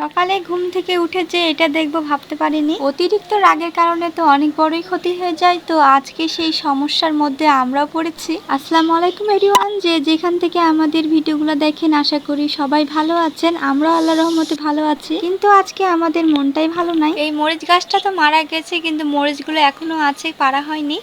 সকালে ঘুম থেকে উঠে যে এটা দেখব ভাবতে পারিনি। অতিরিক্ত রাগের কারণে তো অনেক বড়ই ক্ষতি হয়ে যায়, তো আজকে সেই সমস্যার মধ্যে আমরাও পড়েছি। আসসালামু আলাইকুম এরিওয়ান যে যেখান থেকে আমাদের ভিডিওগুলো দেখেন, আশা করি সবাই ভালো আছেন। আমরা আল্লাহ রহমতে ভালো আছি। কিন্তু আজকে আমাদের মনটাই ভালো নাই। এই মরিচ গাছটা তো মারা গেছে, কিন্তু মরিচগুলো এখনও আছে পারা হয়নি।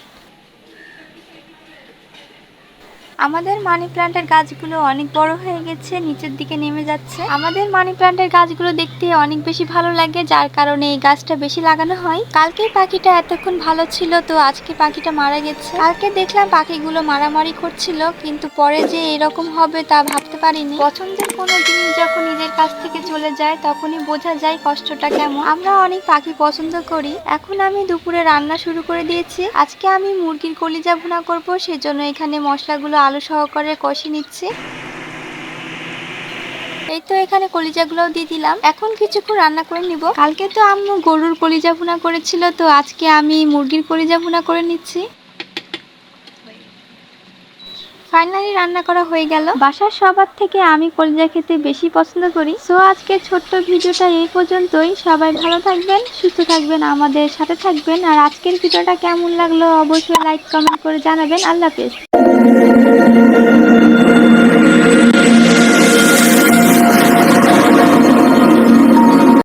আমাদের মানি প্ল্যান্টের গাছগুলো অনেক বড় হয়ে গেছে, নিচের দিকে নেমে যাচ্ছে। আমাদের মানি প্ল্যান্টের গাছগুলো দেখতে অনেক বেশি ভালো লাগে, যার কারণে এই গাছটা বেশি লাগানো হয়। কালকে পাখিটা এতক্ষণ ভালো ছিল, তো আজকে পাখিটা মারা গেছে। কালকে দেখলাম পাখিগুলো মারামারি করছিল, কিন্তু পরে যে এরকম হবে তা ভাবতে পারিনি। পছন্দের কোনো জিনিস যখন নিজের কাছ থেকে চলে যায়, তখনই বোঝা যায় কষ্টটা কেমন। আমরা অনেক পাখি পছন্দ করি। এখন আমি দুপুরে রান্না শুরু করে দিয়েছি। আজকে আমি মুরগির কলিজা ভুনা করব, সেজন্য এখানে মশলাগুলো আলু সহকারে কষে নিচ্ছি। এই তো এখানে কলিজাগুলোও দিয়ে দিলাম। এখন কিছুক্ষণ রান্না করে নিব। কালকে তো আম্মু গরুর কলিজা ভুনা করেছিল, তো আজকে আমি মুরগির কলিজা ভুনা করে নিচ্ছি। ফাইনালি রান্না করা হয়ে গেল। বাসার সবার থেকে আমি কলিজা খেতে বেশি পছন্দ করি। সো আজকে ছোট্ট ভিডিওটা এই পর্যন্তই। সবাই ভালো থাকবেন, সুস্থ থাকবেন, আমাদের সাথে থাকবেন। আর আজকের ভিডিওটা কেমন লাগল অবশ্যই লাইক কমেন্ট করে জানাবেন। আল্লাহ হাফেজ। Thank you.